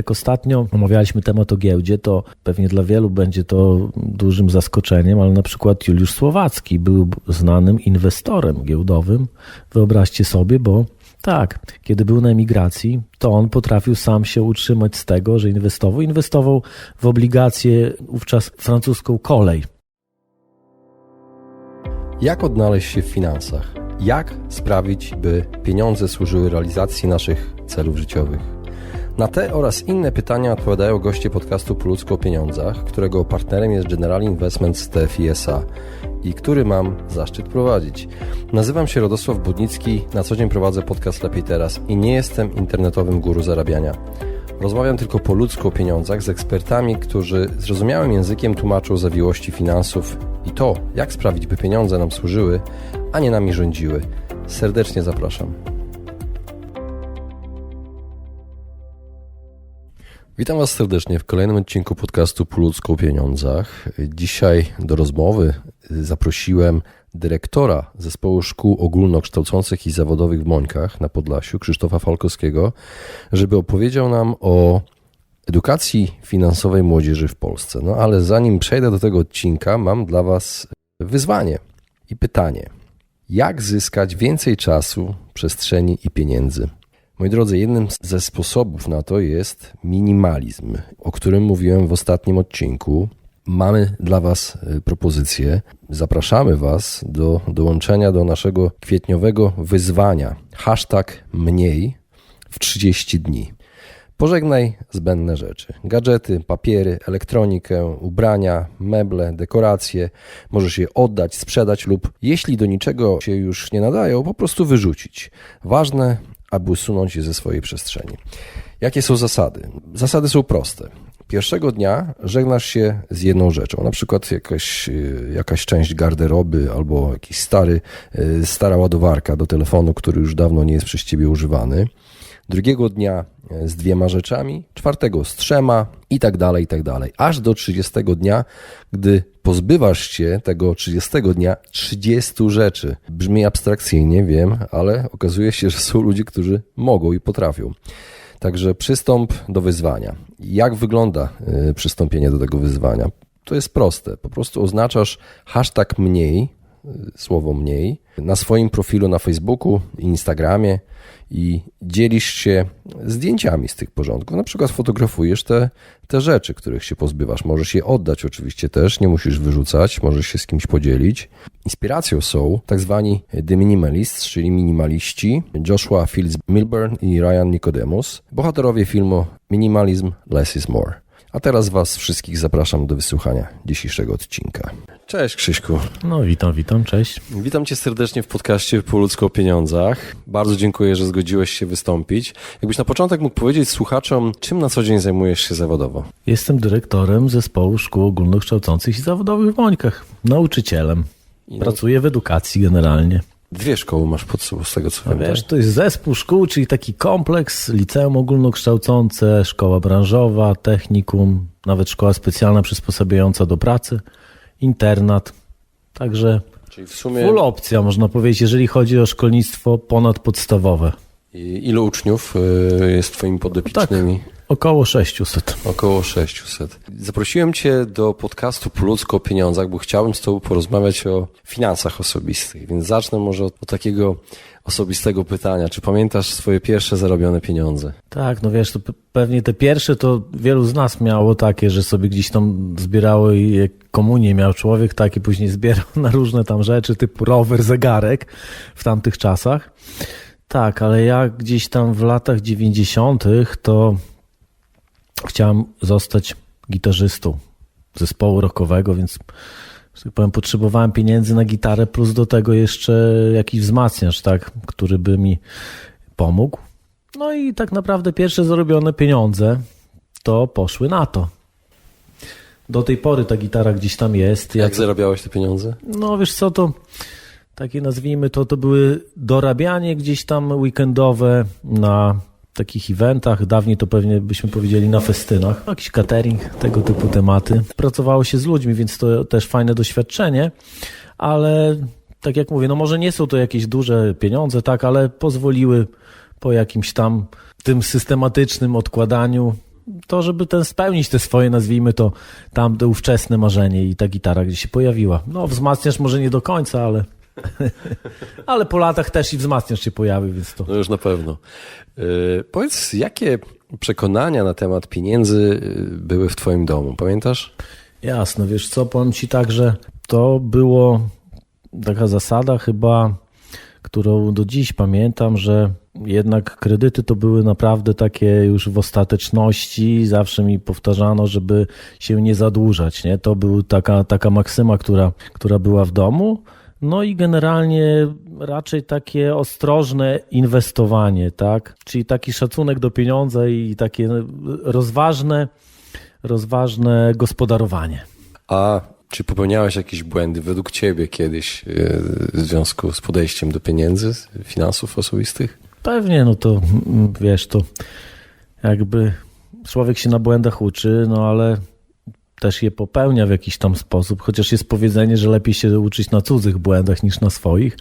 Jak ostatnio omawialiśmy temat o giełdzie, to pewnie dla wielu będzie to dużym zaskoczeniem, ale na przykład Juliusz Słowacki był znanym inwestorem giełdowym. Wyobraźcie sobie, bo tak, kiedy był na emigracji, to on potrafił sam się utrzymać z tego, że inwestował. Inwestował w obligacje wówczas francuską kolej. Jak odnaleźć się w finansach? Jak sprawić, by pieniądze służyły realizacji naszych celów życiowych? Na te oraz inne pytania odpowiadają goście podcastu Po ludzko o pieniądzach, którego partnerem jest General Investments TFISA i który mam zaszczyt prowadzić. Nazywam się Radosław Budnicki, na co dzień prowadzę podcast Lepiej Teraz i nie jestem internetowym guru zarabiania. Rozmawiam tylko po ludzku o pieniądzach z ekspertami, którzy zrozumiałym językiem tłumaczą zawiłości finansów i to, jak sprawić, by pieniądze nam służyły, a nie nami rządziły. Serdecznie zapraszam. Witam Was serdecznie w kolejnym odcinku podcastu Po ludzko o pieniądzach. Dzisiaj do rozmowy zaprosiłem dyrektora Zespołu Szkół Ogólnokształcących i Zawodowych w Mońkach na Podlasiu, Krzysztofa Falkowskiego, żeby opowiedział nam o edukacji finansowej młodzieży w Polsce. No ale zanim przejdę do tego odcinka, mam dla Was wyzwanie i pytanie. Jak zyskać więcej czasu, przestrzeni i pieniędzy? Moi drodzy, jednym ze sposobów na to jest minimalizm, o którym mówiłem w ostatnim odcinku. Mamy dla Was y, propozycję. Zapraszamy Was do dołączenia do naszego kwietniowego wyzwania. Hashtag mniej w 30 dni. Pożegnaj zbędne rzeczy. Gadżety, papiery, elektronikę, ubrania, meble, dekoracje. Możesz je oddać, sprzedać lub, jeśli do niczego się już nie nadają, po prostu wyrzucić. Ważne, aby usunąć je ze swojej przestrzeni. Jakie są zasady? Zasady są proste. Pierwszego dnia żegnasz się z jedną rzeczą, na przykład jakaś, y, jakaś część garderoby albo jakiś stary, y, stara ładowarka do telefonu, który już dawno nie jest przez ciebie używany. Drugiego dnia y, z dwiema rzeczami, czwartego z trzema i tak dalej, i tak dalej. Aż do 30 dnia, gdy pozbywasz się tego 30 dnia 30 rzeczy. Brzmi abstrakcyjnie, wiem, ale okazuje się, że są ludzie, którzy mogą i potrafią. Także przystąp do wyzwania. Jak wygląda y, przystąpienie do tego wyzwania? To jest proste. Po prostu oznaczasz hashtag mniej, słowo mniej, na swoim profilu na Facebooku, Instagramie i dzielisz się zdjęciami z tych porządków. Na przykład fotografujesz te, te rzeczy, których się pozbywasz. Możesz je oddać oczywiście też, nie musisz wyrzucać, możesz się z kimś podzielić. Inspiracją są tak zwani The Minimalists, czyli minimaliści, Joshua Fields Milburn i Ryan Nicodemus, bohaterowie filmu Minimalism Less is More. A teraz Was wszystkich zapraszam do wysłuchania dzisiejszego odcinka. Cześć Krzyśku. No, witam, witam, cześć. Witam Cię serdecznie w podcaście Po ludzko o pieniądzach. Bardzo dziękuję, że zgodziłeś się wystąpić. Jakbyś na początek mógł powiedzieć słuchaczom, czym na co dzień zajmujesz się zawodowo? Jestem dyrektorem Zespołu Szkół Ogólnokształcących i Zawodowych w Mońkach, nauczycielem. Pracuję w edukacji generalnie. Dwie szkoły masz pod sobą, z tego co No wiem. wiesz, tak? to jest zespół szkół, czyli taki kompleks, liceum ogólnokształcące, szkoła branżowa, technikum, nawet szkoła specjalna przysposabiająca do pracy, internat. Także Czyli w sumie full opcja, można powiedzieć, jeżeli chodzi o szkolnictwo ponadpodstawowe. i- ilu uczniów y, jest Twoimi podopiecznymi? Około 600. Około 600. Zaprosiłem Cię do podcastu Po o pieniądzach, bo chciałbym z Tobą porozmawiać o finansach osobistych, więc zacznę może od, od takiego osobistego pytania. Czy pamiętasz swoje pierwsze zarobione pieniądze? Tak, no wiesz, to pe- pewnie te pierwsze to wielu z nas miało takie, że sobie gdzieś tam zbierało i komunię miał człowiek, tak i później zbierał na różne tam rzeczy, typu rower, zegarek w tamtych czasach. Tak, ale ja gdzieś tam w latach 90. to chciałem zostać gitarzystą zespołu rockowego, więc tak powiem, potrzebowałem pieniędzy na gitarę, plus do tego jeszcze jakiś wzmacniacz, tak, który by mi pomógł. No i tak naprawdę pierwsze zarobione pieniądze to poszły na to. Do tej pory ta gitara gdzieś tam jest. Jak zarabiałeś te pieniądze? No wiesz co, to takie nazwijmy to, to były dorabianie gdzieś tam weekendowe na takich eventach, dawniej to pewnie byśmy powiedzieli na festynach, jakiś catering, tego typu tematy. Pracowało się z ludźmi, więc to też fajne doświadczenie, ale tak jak mówię, no może nie są to jakieś duże pieniądze, tak, ale pozwoliły po jakimś tam tym systematycznym odkładaniu to, żeby ten spełnić te swoje, nazwijmy to, tamte ówczesne marzenie i ta gitara gdzieś się pojawiła. No, wzmacniacz może nie do końca, ale, ale po latach też i wzmacniacz się pojawił, więc to... No już na pewno. Yy, powiedz, jakie przekonania na temat pieniędzy yy, były w twoim domu, pamiętasz? Jasno, wiesz co, powiem ci tak, że to było taka zasada chyba, którą do dziś pamiętam, że jednak kredyty to były naprawdę takie już w ostateczności. Zawsze mi powtarzano, żeby się nie zadłużać. Nie? To była taka, taka maksyma, która, która była w domu. No i generalnie raczej takie ostrożne inwestowanie, tak? Czyli taki szacunek do pieniądza i takie rozważne, rozważne gospodarowanie. A czy popełniałeś jakieś błędy według ciebie kiedyś yy, w związku z podejściem do pieniędzy, finansów osobistych? Pewnie, no to mm, wiesz, to jakby człowiek się na błędach uczy, no ale też je popełnia w jakiś tam sposób, chociaż jest powiedzenie, że lepiej się uczyć na cudzych błędach niż na swoich.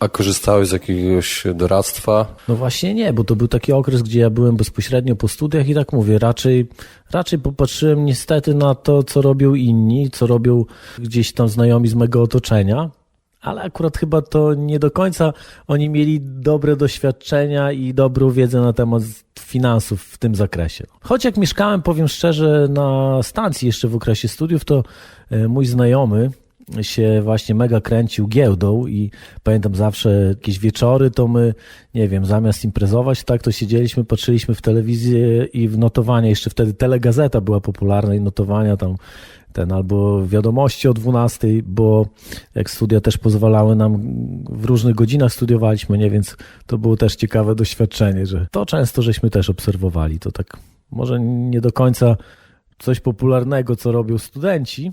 A korzystałeś z jakiegoś doradztwa? No właśnie nie, bo to był taki okres, gdzie ja byłem bezpośrednio po studiach i tak mówię, raczej, raczej popatrzyłem niestety na to, co robią inni, co robią gdzieś tam znajomi z mego otoczenia, ale akurat chyba to nie do końca oni mieli dobre doświadczenia i dobrą wiedzę na temat finansów w tym zakresie. Choć jak mieszkałem, powiem szczerze, na stacji jeszcze w okresie studiów, to e, mój znajomy się właśnie mega kręcił giełdą i pamiętam zawsze jakieś wieczory, to my, nie wiem, zamiast imprezować, tak, to siedzieliśmy, patrzyliśmy w telewizję i w notowania, jeszcze wtedy telegazeta była popularna i notowania tam ten albo wiadomości o 12, bo jak studia też pozwalały nam, w różnych godzinach studiowaliśmy, nie, więc to było też ciekawe doświadczenie, że to często żeśmy też obserwowali. To tak może nie do końca coś popularnego, co robią studenci,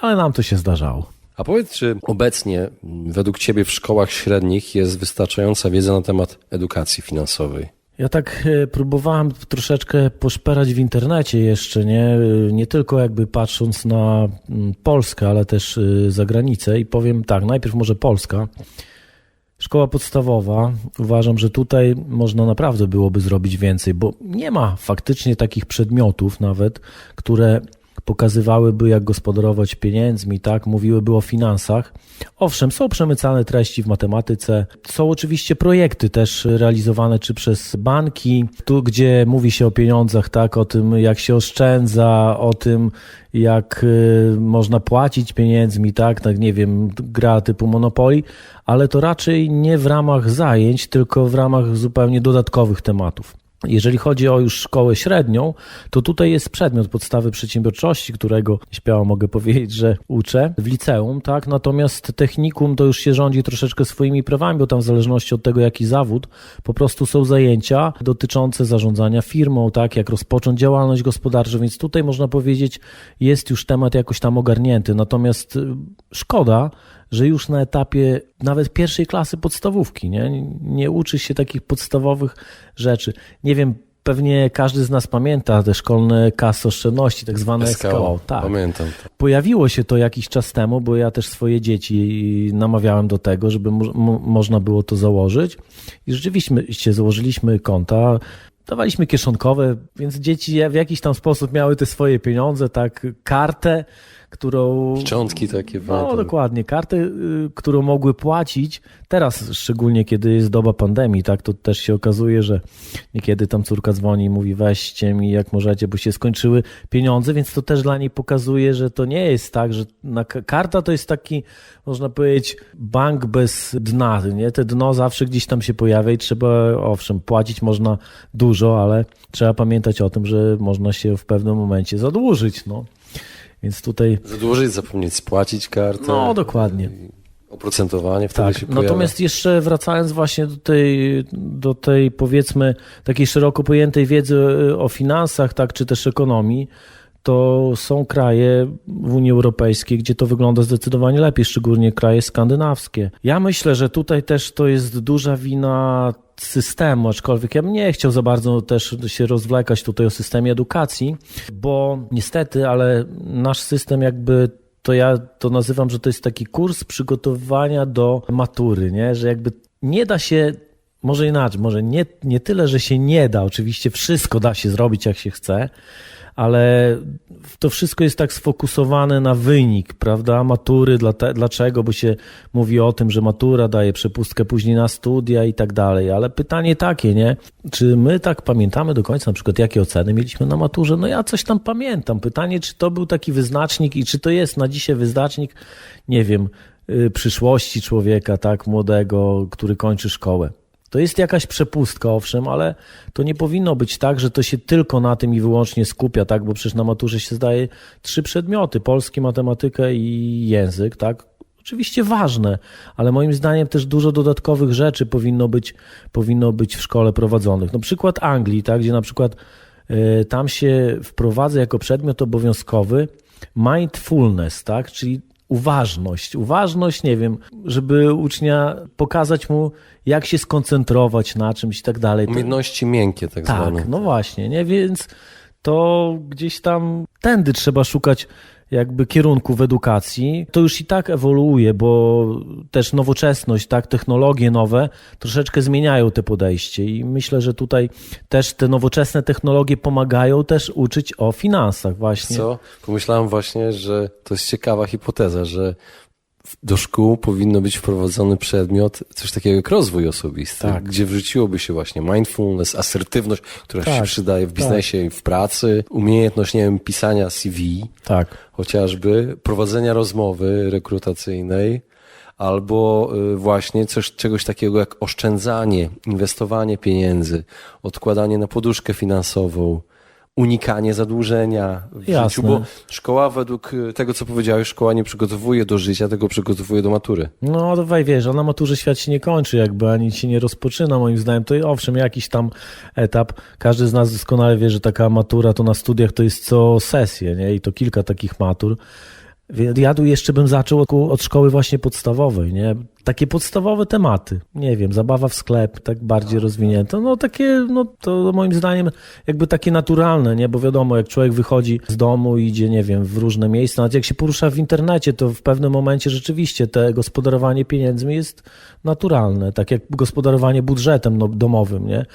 ale nam to się zdarzało. A powiedz, czy obecnie według Ciebie w szkołach średnich jest wystarczająca wiedza na temat edukacji finansowej? Ja tak e, próbowałem troszeczkę poszperać w internecie jeszcze, nie, e, nie tylko jakby patrząc na mm, Polskę, ale też e, za granicę i powiem tak, najpierw może Polska. Szkoła podstawowa, uważam, że tutaj można naprawdę byłoby zrobić więcej, bo nie ma faktycznie takich przedmiotów nawet, które pokazywałyby, jak gospodarować pieniędzmi, tak? Mówiłyby o finansach. Owszem, są przemycane treści w matematyce, są oczywiście projekty też realizowane czy przez banki, tu gdzie mówi się o pieniądzach, tak? O tym, jak się oszczędza, o tym, jak y, można płacić pieniędzmi, tak? Tak, nie wiem, gra typu Monopoly, ale to raczej nie w ramach zajęć, tylko w ramach zupełnie dodatkowych tematów. Jeżeli chodzi o już szkołę średnią, to tutaj jest przedmiot podstawy przedsiębiorczości, którego śmiało mogę powiedzieć, że uczę w liceum, tak? Natomiast technikum to już się rządzi troszeczkę swoimi prawami, bo tam w zależności od tego, jaki zawód, po prostu są zajęcia dotyczące zarządzania firmą, tak? Jak rozpocząć działalność gospodarczą, więc tutaj można powiedzieć, jest już temat jakoś tam ogarnięty. Natomiast y, szkoda, że już na etapie nawet pierwszej klasy podstawówki, nie, nie uczy się takich podstawowych rzeczy. Nie wiem, pewnie każdy z nas pamięta te szkolne kasy oszczędności, tak zwane SKO. Tak. Pamiętam. Pojawiło się to jakiś czas temu, bo ja też swoje dzieci namawiałem do tego, żeby mo można było to założyć. I rzeczywiście założyliśmy konta. Dawaliśmy kieszonkowe, więc dzieci w jakiś tam sposób miały te swoje pieniądze, tak, kartę, którą. Szczątki takie. No, pamiętam. dokładnie. Karty, y, którą mogły płacić. Teraz, szczególnie kiedy jest doba pandemii, tak, to też się okazuje, że niekiedy tam córka dzwoni i mówi: weźcie mi jak możecie, bo się skończyły pieniądze, więc to też dla niej pokazuje, że to nie jest tak, że na, karta to jest taki, można powiedzieć, bank bez dna. Nie? Te dno zawsze gdzieś tam się pojawia i trzeba, owszem, płacić można dużo, ale trzeba pamiętać o tym, że można się w pewnym momencie zadłużyć. No. Więc tutaj. Zapomnieć spłacić kartę. No, dokładnie. Oprocentowanie wtedy tak. się pojawia. Natomiast jeszcze wracając właśnie do tej, do tej powiedzmy takiej szeroko pojętej wiedzy o finansach, tak, czy też ekonomii, to są kraje w Unii Europejskiej, gdzie to wygląda zdecydowanie lepiej, szczególnie kraje skandynawskie. Ja myślę, że tutaj też to jest duża wina systemu, aczkolwiek ja bym nie chciał za bardzo też się rozwlekać tutaj o systemie edukacji, bo niestety, ale nasz system jakby to ja to nazywam, że to jest taki kurs przygotowywania do matury, nie? że jakby nie da się może inaczej, może nie, nie tyle, że się nie da, oczywiście wszystko da się zrobić jak się chce, ale to wszystko jest tak sfokusowane na wynik, prawda? Matury, dlate- dlaczego? Bo się mówi o tym, że matura daje przepustkę później na studia i tak dalej, ale pytanie takie, nie? Czy my tak pamiętamy do końca, na przykład jakie oceny mieliśmy na maturze? No ja coś tam pamiętam. Pytanie, czy to był taki wyznacznik i czy to jest na dzisiaj wyznacznik, nie wiem, y, przyszłości człowieka, tak, młodego, który kończy szkołę. To jest jakaś przepustka, owszem, ale to nie powinno być tak, że to się tylko na tym i wyłącznie skupia, tak? Bo przecież na maturze się zdaje trzy przedmioty: polski, matematykę i język, tak? Oczywiście ważne, ale moim zdaniem też dużo dodatkowych rzeczy powinno być, powinno być w szkole prowadzonych. No przykład Anglii, tak? Gdzie na przykład y, tam się wprowadza jako przedmiot obowiązkowy mindfulness, tak? Czyli uważność. Uważność, nie wiem, żeby ucznia pokazać mu, jak się skoncentrować na czymś i tak dalej. Umiejętności miękkie tak, zwane. tak, no właśnie, nie? Więc to gdzieś tam tędy trzeba szukać jakby kierunku w edukacji. To już i tak ewoluuje, bo też nowoczesność, tak, technologie nowe troszeczkę zmieniają te podejście i myślę, że tutaj też te nowoczesne technologie pomagają też uczyć o finansach właśnie. Co? Pomyślałem właśnie, że to jest ciekawa hipoteza, że do szkół powinno być wprowadzony przedmiot, coś takiego jak rozwój osobisty, Tak. gdzie wrzuciłoby się właśnie mindfulness, asertywność, która się Tak, przydaje w tak. biznesie i w pracy, umiejętność, nie wiem, pisania CV, Tak. chociażby, prowadzenia rozmowy rekrutacyjnej, albo y, właśnie coś, czegoś takiego jak oszczędzanie, inwestowanie pieniędzy, odkładanie na poduszkę finansową, unikanie zadłużenia w Jasne. życiu, bo szkoła według y, tego, co powiedziałeś, szkoła nie przygotowuje do życia, tylko przygotowuje do matury. No, wej, wiesz, a na maturze świat się nie kończy, jakby ani się nie rozpoczyna, moim zdaniem. To owszem, jakiś tam etap. Każdy z nas doskonale wie, że taka matura to na studiach to jest co sesję, nie? I to kilka takich matur. Ja tu jeszcze bym zaczął od- od szkoły właśnie podstawowej, nie? Takie podstawowe tematy. Nie wiem, zabawa w sklep, tak bardziej rozwinięte. No takie, no to moim zdaniem jakby takie naturalne, nie? Bo wiadomo, jak człowiek wychodzi z domu i idzie, nie wiem, w różne miejsca, nawet jak się porusza w internecie, to w pewnym momencie rzeczywiście te gospodarowanie pieniędzmi jest naturalne. Tak jak gospodarowanie budżetem no, domowym, nie?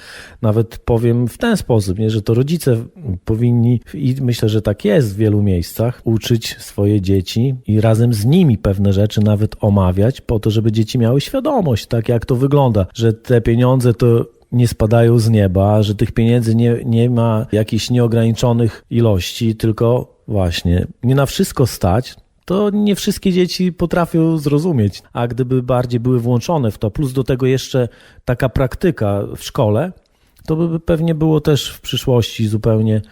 Nawet powiem w ten sposób, nie? Że to rodzice powinni, i myślę, że tak jest w wielu miejscach, uczyć swoje dzieci i razem z nimi pewne rzeczy nawet omawiać, po to, żeby dzieci miały świadomość, tak jak to wygląda, że te pieniądze to nie spadają z nieba, że tych pieniędzy nie, nie ma jakichś nieograniczonych ilości, tylko właśnie nie na wszystko stać, to nie wszystkie dzieci potrafią zrozumieć. A gdyby bardziej były włączone w to, plus do tego jeszcze taka praktyka w szkole, to by pewnie było też w przyszłości zupełnie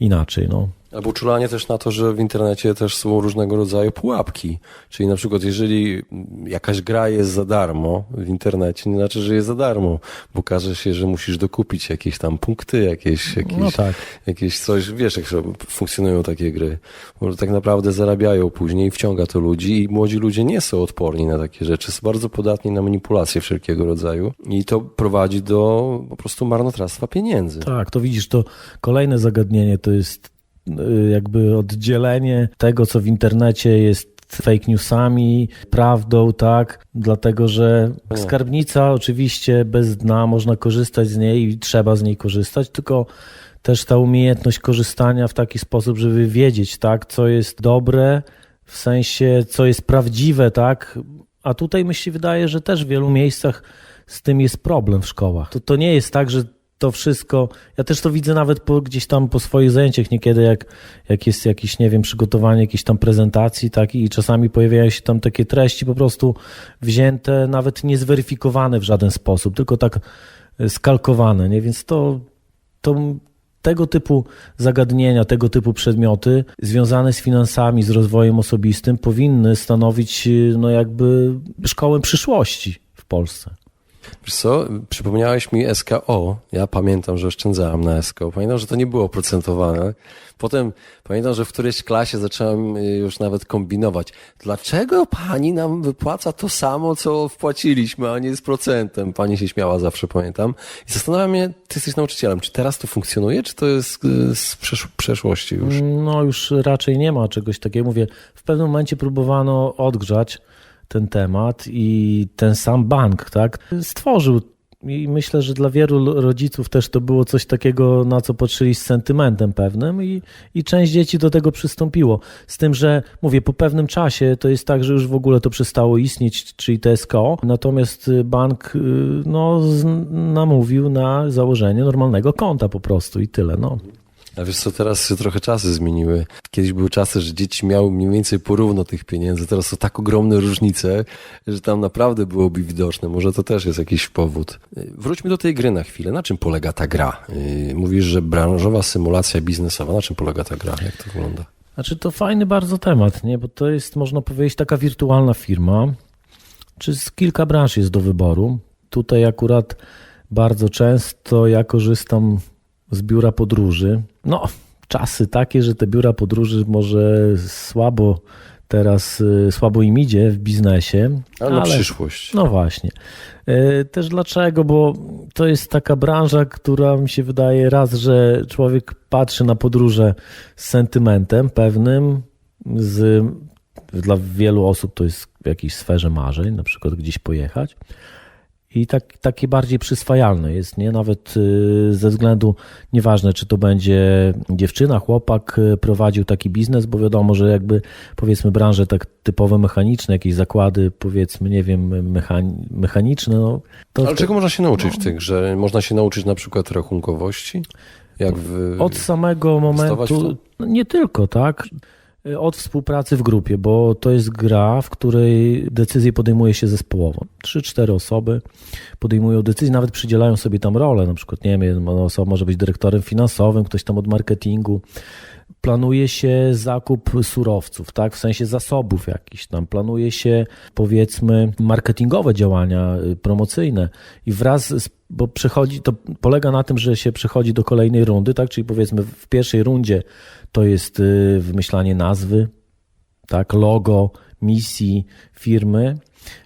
inaczej. No. Albo uczulanie też na to, że w internecie też są różnego rodzaju pułapki. Czyli na przykład, jeżeli jakaś gra jest za darmo w internecie, nie znaczy, że jest za darmo, bo każe się, że musisz dokupić jakieś tam punkty, jakieś, jakieś, No tak. jakieś coś. Wiesz, jak funkcjonują takie gry. Bo tak naprawdę zarabiają później, wciąga to ludzi i młodzi ludzie nie są odporni na takie rzeczy. Są bardzo podatni na manipulacje wszelkiego rodzaju i to prowadzi do po prostu marnotrawstwa pieniędzy. Tak, to widzisz, to kolejne zagadnienie to jest jakby oddzielenie tego, co w internecie jest fake newsami, prawdą, tak, dlatego że Nie. skarbnica oczywiście bez dna, można korzystać z niej i trzeba z niej korzystać, tylko też ta umiejętność korzystania w taki sposób, żeby wiedzieć, tak, co jest dobre, w sensie, co jest prawdziwe, tak, a tutaj mi się wydaje, że też w wielu miejscach z tym jest problem w szkołach. To, to nie jest tak, że to wszystko, ja też to widzę nawet po, gdzieś tam po swoich zajęciach niekiedy, jak, jak jest jakieś, nie wiem, przygotowanie jakiejś tam prezentacji, tak, i czasami pojawiają się tam takie treści po prostu wzięte, nawet nie zweryfikowane w żaden sposób, tylko tak e, skalkowane, nie, więc to, to tego typu zagadnienia, tego typu przedmioty związane z finansami, z rozwojem osobistym powinny stanowić, e, no jakby szkołę przyszłości w Polsce. Wiesz co, przypomniałeś mi SKO. Ja pamiętam, że oszczędzałem na SKO. Pamiętam, że to nie było oprocentowane. Potem pamiętam, że w którejś klasie zacząłem y, już nawet kombinować. Dlaczego pani nam wypłaca to samo, co wpłaciliśmy, a nie z procentem? Pani się śmiała zawsze, pamiętam. I zastanawiam się, ty jesteś nauczycielem, czy teraz to funkcjonuje, czy to jest y, z przesz- przeszłości już? No już raczej nie ma czegoś takiego. Mówię, w pewnym momencie próbowano odgrzać ten temat i ten sam bank, tak, stworzył I myślę, że dla wielu rodziców też to było coś takiego, na co patrzyli z sentymentem pewnym i, i część dzieci do tego przystąpiło. Z tym, że mówię, po pewnym czasie to jest tak, że już w ogóle to przestało istnieć, czyli TSKO, natomiast bank y, no, namówił na założenie normalnego konta po prostu i tyle. No. A wiesz co, teraz się trochę czasy zmieniły. Kiedyś były czasy, że dzieci miały mniej więcej porówno tych pieniędzy, teraz są tak ogromne różnice, że tam naprawdę byłoby widoczne. Może to też jest jakiś powód. Wróćmy do tej gry na chwilę. Na czym polega ta gra? Yy, mówisz, że branżowa symulacja biznesowa. Na czym polega ta gra? Jak to wygląda? Znaczy to fajny bardzo temat, nie? bo to jest, można powiedzieć, taka wirtualna firma, czy z kilka branż jest do wyboru. Tutaj akurat bardzo często ja korzystam z biura podróży. No, czasy takie, że te biura podróży może słabo teraz, y, słabo im idzie w biznesie. Ale na przyszłość. No właśnie. Y, też dlaczego? Bo to jest taka branża, która mi się wydaje raz, że człowiek patrzy na podróże z sentymentem pewnym, z, dla wielu osób to jest w jakiejś sferze marzeń, na przykład gdzieś pojechać i tak, takie bardziej przyswajalne jest, nie? Nawet y, ze względu, nieważne czy to będzie dziewczyna, chłopak y, prowadził taki biznes, bo wiadomo, że jakby powiedzmy branże tak typowe mechaniczne, jakieś zakłady powiedzmy, nie wiem, mechaniczne. No, to, Ale czego można się nauczyć w tych, że można się nauczyć na przykład rachunkowości? Jak w... Od samego momentu, nie tylko, tak? Y, od współpracy w grupie, bo to jest gra, w której decyzje podejmuje się zespołowo. Trzy, cztery osoby podejmują decyzje, nawet przydzielają sobie tam rolę. Na przykład, nie wiem, osoba może być dyrektorem finansowym, ktoś tam od marketingu. Planuje się zakup surowców, tak, w sensie zasobów jakichś tam. Planuje się, powiedzmy, marketingowe działania y, promocyjne i wraz z bo przechodzi, to polega na tym, że się przechodzi do kolejnej rundy, tak? Czyli powiedzmy w pierwszej rundzie to jest y, wymyślanie nazwy, tak, logo, misji firmy,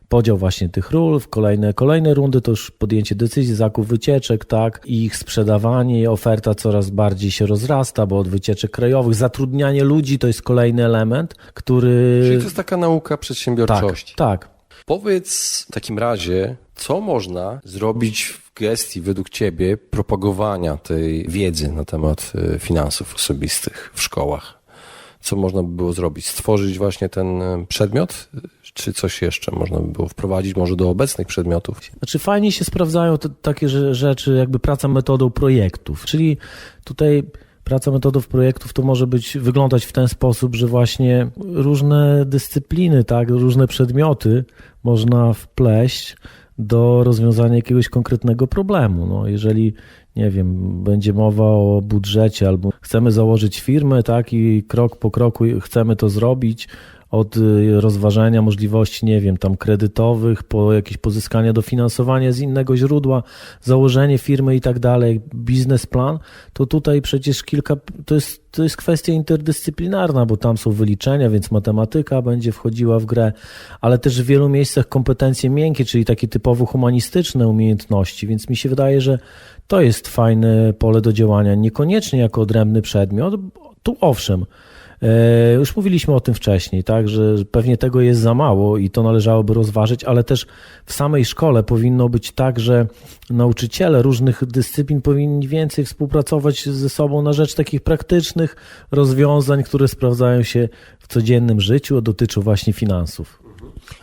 podział właśnie tych ról, w kolejne, kolejne rundy to już podjęcie decyzji, zakup wycieczek, tak, ich sprzedawanie, oferta coraz bardziej się rozrasta, bo od wycieczek krajowych, zatrudnianie ludzi to jest kolejny element, który... Czyli to jest taka nauka przedsiębiorczości. Tak, tak. Powiedz w takim razie, co można zrobić gestii według Ciebie propagowania tej wiedzy na temat e, finansów osobistych w szkołach? Co można by było zrobić? Stworzyć właśnie ten e, przedmiot? Czy coś jeszcze można by było wprowadzić może do obecnych przedmiotów? Znaczy fajnie się sprawdzają te, takie rzeczy, jakby praca metodą projektów, czyli tutaj praca metodą projektów to może być wyglądać w ten sposób, że właśnie różne dyscypliny, tak, różne przedmioty można wpleść do rozwiązania jakiegoś konkretnego problemu. No, jeżeli, nie wiem, będzie mowa o budżecie albo chcemy założyć firmę, tak, i krok po kroku chcemy to zrobić, od y, rozważania możliwości, nie wiem, tam kredytowych, po jakieś pozyskanie dofinansowania z innego źródła, założenie firmy i tak dalej, biznesplan, to tutaj przecież kilka, to jest, to jest kwestia interdyscyplinarna, bo tam są wyliczenia, więc matematyka będzie wchodziła w grę, ale też w wielu miejscach kompetencje miękkie, czyli takie typowo humanistyczne umiejętności, więc mi się wydaje, że to jest fajne pole do działania, niekoniecznie jako odrębny przedmiot, tu owszem, już mówiliśmy o tym wcześniej, tak, że pewnie tego jest za mało i to należałoby rozważyć, ale też w samej szkole powinno być tak, że nauczyciele różnych dyscyplin powinni więcej współpracować ze sobą na rzecz takich praktycznych rozwiązań, które sprawdzają się w codziennym życiu, a dotyczą właśnie finansów.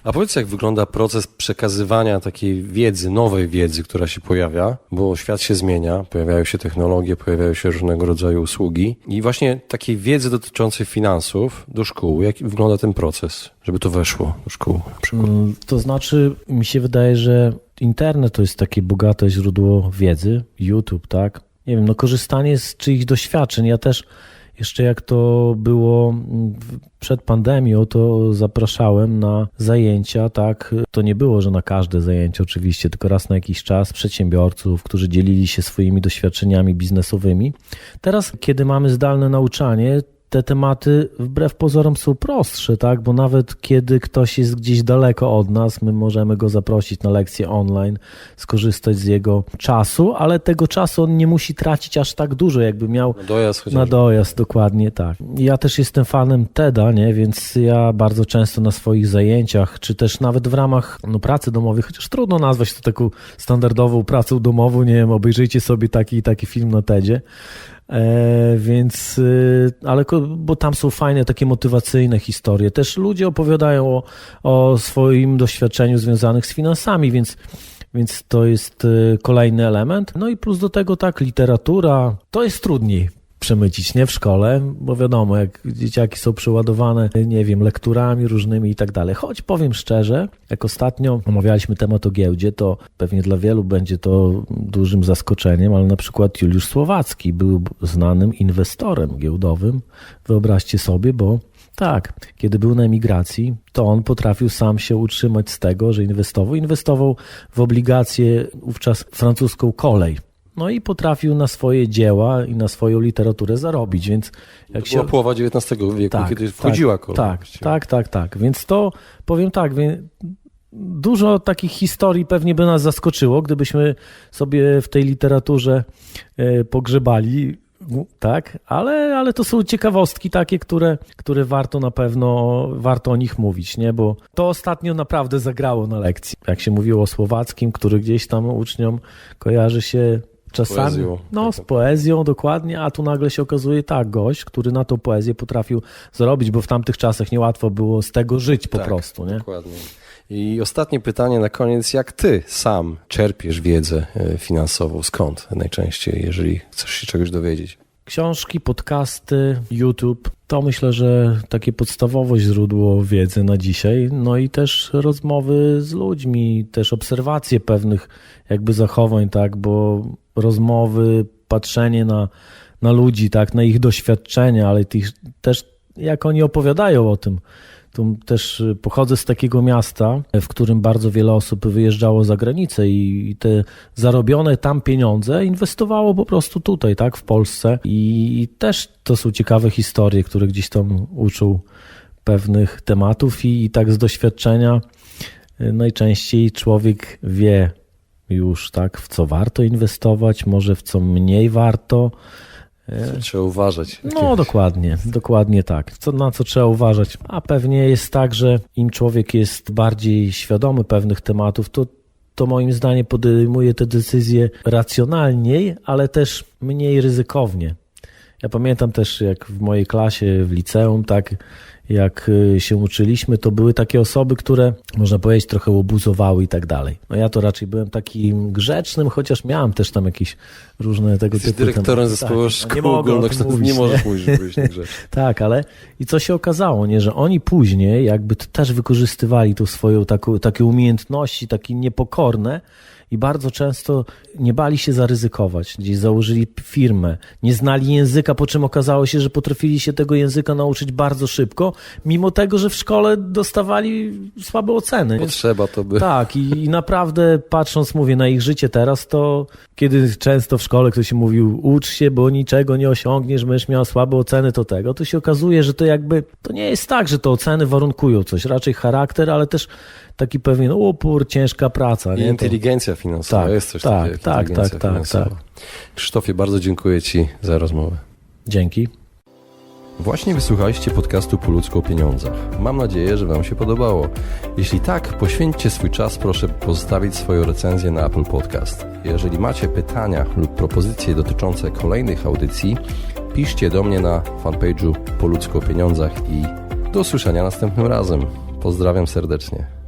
A powiedz, jak wygląda proces przekazywania takiej wiedzy, nowej wiedzy, która się pojawia, bo świat się zmienia, pojawiają się technologie, pojawiają się różnego rodzaju usługi i właśnie takiej wiedzy dotyczącej finansów do szkół. Jak wygląda ten proces, żeby to weszło do szkół? Mm, to znaczy, mi się wydaje, że internet to jest takie bogate źródło wiedzy, YouTube, tak? Nie wiem, no korzystanie z czyichś doświadczeń. Ja też jeszcze jak to było przed pandemią, to zapraszałem na zajęcia, tak. To nie było, że na każde zajęcie oczywiście, tylko raz na jakiś czas przedsiębiorców, którzy dzielili się swoimi doświadczeniami biznesowymi. Teraz, kiedy mamy zdalne nauczanie, te tematy wbrew pozorom są prostsze, tak? Bo nawet kiedy ktoś jest gdzieś daleko od nas, my możemy go zaprosić na lekcję online, skorzystać z jego czasu, ale tego czasu on nie musi tracić aż tak dużo, jakby miał Na dojazd chociaż. na dojazd, dokładnie tak. Ja też jestem fanem TEDa, nie? więc ja bardzo często na swoich zajęciach, czy też nawet w ramach no, pracy domowej, chociaż trudno nazwać to taką standardową pracą domową, nie wiem, obejrzyjcie sobie taki i taki film na TEDzie. E, więc, y, ale bo tam są fajne takie motywacyjne historie. Też ludzie opowiadają o, o swoim doświadczeniu związanych z finansami, więc więc to jest y, kolejny element. No i plus do tego tak, literatura, to jest trudniej przemycić, nie w szkole, bo wiadomo, jak dzieciaki są przeładowane, nie wiem, lekturami różnymi i tak dalej. Choć powiem szczerze, jak ostatnio omawialiśmy temat o giełdzie, to pewnie dla wielu będzie to dużym zaskoczeniem, ale na przykład Juliusz Słowacki był znanym inwestorem giełdowym. Wyobraźcie sobie, bo tak, kiedy był na emigracji, to on potrafił sam się utrzymać z tego, że inwestował. Inwestował w obligacje wówczas francuską kolej. No i potrafił na swoje dzieła i na swoją literaturę zarobić, więc jak To była połowa XIX wieku, kiedy wchodziła kolej. tak, tak, tak, tak. Więc to powiem tak, dużo takich historii pewnie by nas zaskoczyło, gdybyśmy sobie w tej literaturze e, pogrzebali. Tak, ale, ale to są ciekawostki takie, które, które warto na pewno, warto o nich mówić, nie? Bo to ostatnio naprawdę zagrało na lekcji. Jak się mówiło o Słowackim, który gdzieś tam uczniom kojarzy się czasami. poezją. No, z poezją dokładnie, a tu nagle się okazuje tak, gość, który na tą poezję potrafił zrobić, bo w tamtych czasach niełatwo było z tego żyć po Tak, prostu, nie? Dokładnie. I ostatnie pytanie na koniec. Jak ty sam czerpiesz wiedzę e, finansową? Skąd najczęściej, jeżeli chcesz się czegoś dowiedzieć? Książki, podcasty, YouTube to myślę, że takie podstawowe źródło wiedzy na dzisiaj. No i też rozmowy z ludźmi, też obserwacje pewnych jakby zachowań, tak, bo rozmowy, patrzenie na, na ludzi, tak, na ich doświadczenia, ale tych, też jak oni opowiadają o tym. Tu też y, pochodzę z takiego miasta, w którym bardzo wiele osób wyjeżdżało za granicę i te zarobione tam pieniądze inwestowało po prostu tutaj, tak, w Polsce. I też to są ciekawe historie, które gdzieś tam uczą pewnych tematów i, i tak z doświadczenia y, najczęściej człowiek wie już, tak, w co warto inwestować, może w co mniej warto. Trzeba uważać. No, dokładnie, dokładnie tak. Co, na co trzeba uważać? A pewnie jest tak, że im człowiek jest bardziej świadomy pewnych tematów, to, to moim zdaniem podejmuje te decyzje racjonalniej, ale też mniej ryzykownie. Ja pamiętam też, jak w mojej klasie w liceum, tak jak y, się uczyliśmy, to były takie osoby, które można powiedzieć trochę obuzowały i tak dalej. No ja to raczej byłem takim grzecznym, chociaż miałem też tam jakieś różne tego Jesteś typu dyrektorem tematy. zespołu Tak, szkół nie mogę o tym ogólnokształcących. mówić, Nie możesz mówić, że byłeś tak tak, ale i co się okazało, nie, że oni później jakby też wykorzystywali tą swoją taką, takie umiejętności, takie niepokorne i bardzo często nie bali się zaryzykować. Gdzieś założyli firmę, nie znali języka, po czym okazało się, że potrafili się tego języka nauczyć bardzo szybko, mimo tego, że w szkole dostawali słabe oceny. Potrzeba to by. tak, i, i naprawdę patrząc, mówię, na ich życie teraz, to kiedy często w szkole ktoś mówił, ucz się, bo niczego nie osiągniesz, będziesz miał słabe oceny, to tego, to się okazuje, że to jakby, to nie jest tak, że te oceny warunkują coś, raczej charakter, ale też taki pewien upór, ciężka praca. I Nie? Inteligencja finansowa. Tak, jest coś tak, takiego. tak, tak, tak, finansowa. Krzysztofie, bardzo dziękuję Ci za rozmowę. dzięki. Właśnie wysłuchaliście podcastu Po ludzku o pieniądzach. Mam nadzieję, że Wam się podobało. Jeśli tak, poświęćcie swój czas, proszę pozostawić swoją recenzję na Apple Podcast. Jeżeli macie pytania lub propozycje dotyczące kolejnych audycji, piszcie do mnie na fanpage'u Po ludzku o pieniądzach i do usłyszenia następnym razem. Pozdrawiam serdecznie.